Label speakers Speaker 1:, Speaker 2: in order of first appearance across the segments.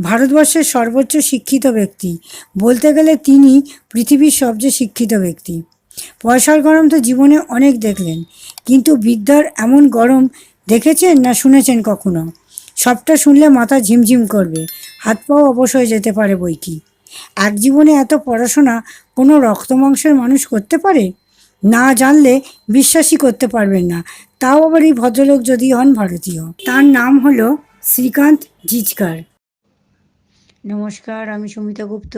Speaker 1: ভারতবর্ষের সর্বোচ্চ শিক্ষিত ব্যক্তি। বলতে গেলে তিনি পৃথিবীর সবচেয়ে শিক্ষিত ব্যক্তি। পয়সার গরম তো জীবনে অনেক দেখলেন। কিন্তু বিদ্যার এমন গরম দেখেছেন না শুনেছেন কখনো? সবটা শুনলে মাথা ঝিমঝিম করবে। হাত পাও অবশ হয়ে যেতে পারে বই কি? এক জীবনে এত পড়াশোনা কোনো রক্তমাংসের মানুষ করতে পারে? না জানলে বিশ্বাসই করতে পারবেন না। তাও আবার এই ভদ্রলোক যদি হন ভারতীয়। তার নাম হলো শ্রীকান্ত জিচকার। নমস্কার, আমি সুমিতা গুপ্ত।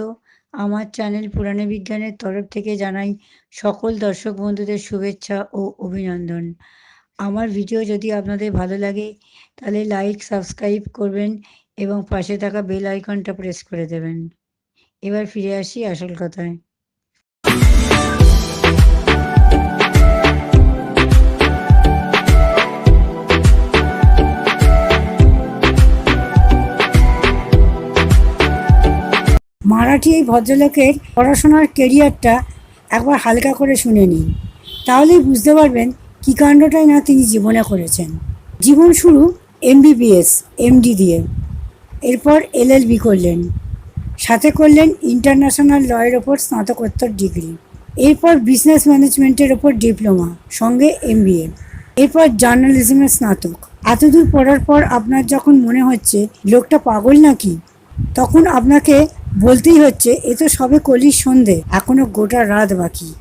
Speaker 1: আমার চ্যানেল পুরাণে বিজ্ঞানের তরফ থেকে জানাই সকল দর্শক বন্ধুদের শুভেচ্ছা ও অভিনন্দন। আমার ভিডিও যদি আপনাদের ভালো লাগে, তাহলে লাইক সাবস্ক্রাইব করবেন এবং পাশে থাকা বেল আইকনটা প্রেস করে দেবেন। এবার ফিরে আসি আসল কথায়। মারাঠি এই ভদ্রলোকের পড়াশোনার কেরিয়ারটা একবার হালকা করে শুনে নিন। তাহলেই বুঝতে পারবেন কী কাণ্ডটাই না তিনি জীবনে করেছেন। জীবন শুরু এমবিবিএস, এমডি দিয়ে। এরপর এলএলবি করলেন। সাথে করলেন ইন্টারন্যাশনাল লয়ের ওপর স্নাতকোত্তর ডিগ্রি। এরপর বিজনেস ম্যানেজমেন্টের ওপর ডিপ্লোমা, সঙ্গে এমবিএ। এরপর জার্নালিজমের স্নাতক। এতদূর পড়ার পর আপনার যখন মনে হচ্ছে, লোকটা পাগল নাকি? তখন আপনাকে বলতেই হচ্ছে, এ তো সবে কলির সন্ধে, এখনও গোটা রাত বাকি।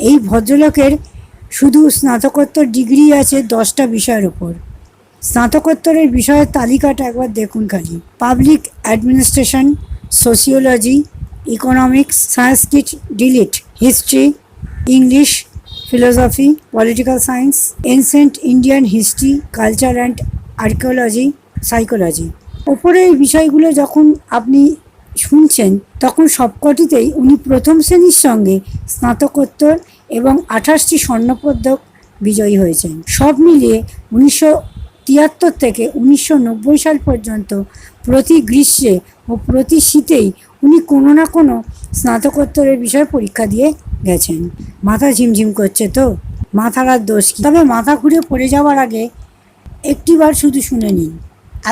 Speaker 1: এই ভদ্রলোকের শুধু স্নাতকোত্তর ডিগ্রি আছে দশটা বিষয়ের ওপর। স্নাতকোত্তরের বিষয়ের তালিকাটা একবার দেখুন খালি। Public administration, sociology, economics, Sanskrit, DLitt, history, English, philosophy, political science, ancient Indian history, culture and archaeology, psychology. ওপরে এই বিষয়গুলো যখন আপনি শুনছেন, তখন সবকটিতেই উনি প্রথম শ্রেণির সঙ্গে স্নাতকোত্তর এবং আঠাশটি স্বর্ণপদক বিজয়ী হয়েছেন। সব মিলিয়ে উনিশশো তিয়াত্তর থেকে উনিশশো নব্বই সাল পর্যন্ত প্রতি গ্রীষ্মে ও প্রতি শীতেই উনি কোনো না কোনো স্নাতকোত্তরের বিষয়ে পরীক্ষা দিয়ে গেছেন। মাথা ঝিমঝিম করছে তো? মাথার আর দোষ তবে মাথা ঘুরে পড়ে যাওয়ার আগে একটিবার শুধু শুনে নিন।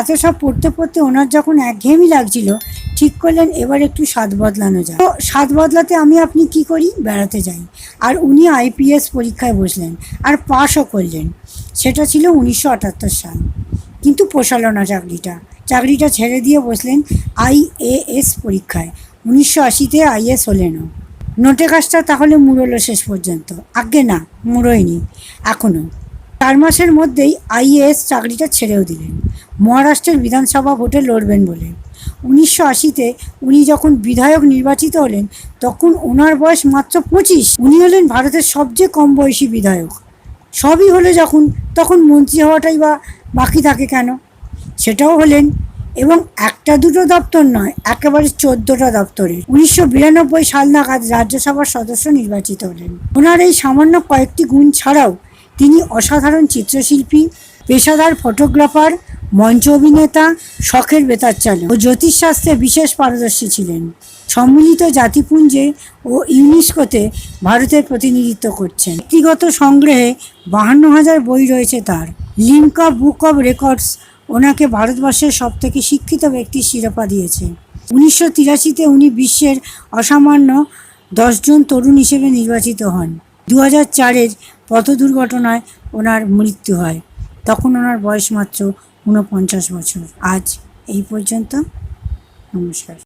Speaker 1: এত সব পড়তে পড়তে ওনার যখন একঘেয়েমি লাগছিল ঠিক করলেন, এবার একটু স্বাদ বদলানো যায় তো স্বাদ বদলাতে আমি আপনি কি করি? বেড়াতে যাই। আর উনি আইপিএস পরীক্ষায় বসলেন আর পাশও করলেন। সেটা ছিল উনিশশো আটাত্তর সাল। কিন্তু পোষালো না চাকরিটা। চাকরিটা ছেড়ে দিয়ে বসলেন আইএএস পরীক্ষায়। উনিশশো আশিতে আইএস হলেনও নোটে কাজটা তাহলে মুড়লো শেষ পর্যন্ত। আগে না, মুড়োয়নি এখনও চার মাসের মধ্যেই আইএএস চাকরিটা ছেড়েও দিলেন। মহারাষ্ট্রের বিধানসভা ভোটে লড়বেন বলে। উনিশশো আশিতে উনি যখন বিধায়ক নির্বাচিত হলেন, তখন ওনার বয়স মাত্র পঁচিশ। উনি হলেন ভারতের সবচেয়ে কম বয়সী বিধায়ক। সবই হলে যখন, তখন মন্ত্রী হওয়াটাই বা বাকি থাকে কেন? সেটাও হলেন, এবং একটা দুটো দপ্তর নয়, একেবারে চোদ্দটা দপ্তরের। উনিশশো বিরানব্বই সাল নাগাদ রাজ্যসভার সদস্য নির্বাচিত হলেন। ওনার এই সামান্য কয়েকটি গুণ ছাড়াও তিনি অসাধারণ চিত্রশিল্পী, পেশাদার ফটোগ্রাফার মঞ্চ অভিনেতা শখের বেতার চালক ও জ্যোতিষশাস্ত্রে বিশেষ পারদর্শী ছিলেন। সম্মিলিত জাতিপুঞ্জে ও ইউনেস্কোতে ভারতের প্রতিনিধিত্ব করছেন। ব্যক্তিগত সংগ্রহে বাহান্ন হাজার বই রয়েছে তার। লিমকা বুক অব রেকর্ডস ওনাকে ভারতবর্ষের সবথেকে শিক্ষিত ব্যক্তির শিরোপা দিয়েছে। উনিশশো তিরাশিতে উনি বিশ্বের অসামান্য দশজন তরুণ হিসেবে নির্বাচিত হন। দু হাজার চারের পথ দুর্ঘটনায় ওনার মৃত্যু হয়। তখন ওনার বয়স মাত্র ঊনপঞ্চাশ বছর। আজ এই পর্যন্ত নমস্কার।